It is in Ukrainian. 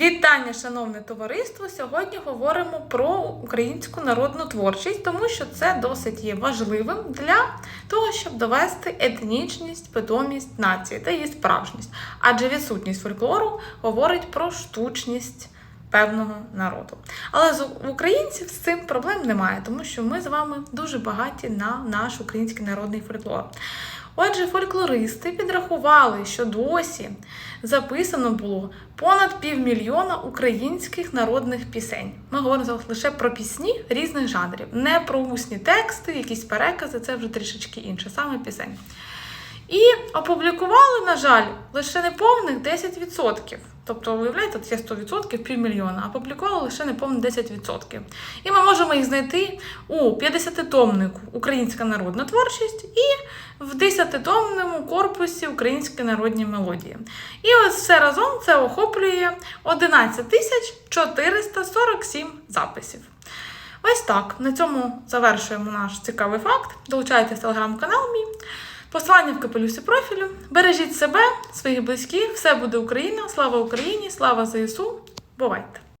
Вітання, шановне товариство! Сьогодні говоримо про українську народну творчість, тому що це досить є важливим для того, щоб довести етнічність, питомість нації та її справжність. Адже відсутність фольклору говорить про штучність певного народу. Але з українців з цим проблем немає, тому що ми з вами дуже багаті на наш український народний фольклор. Отже, фольклористи підрахували, що досі записано було понад півмільйона українських народних пісень. Ми говоримо лише про пісні різних жанрів, не про усні тексти, якісь перекази, це вже трішечки інше, саме пісень. І опублікували, на жаль, лише неповних 10%. Тобто, уявляєте, це 100% півмільйона, а опублікували лише неповних 10%. І ми можемо їх знайти у 50-томнику Українська народна творчість і в 10-томному корпусі Українські народні мелодії. І ось все разом це охоплює 11 тисяч 447 записів. Ось так. На цьому завершуємо наш цікавий факт. Долучайтесь в телеграм-канал мій. Посилання в капелюсі профілю. Бережіть себе, своїх близьких, все буде Україна. Слава Україні, слава ЗСУ. Бувайте!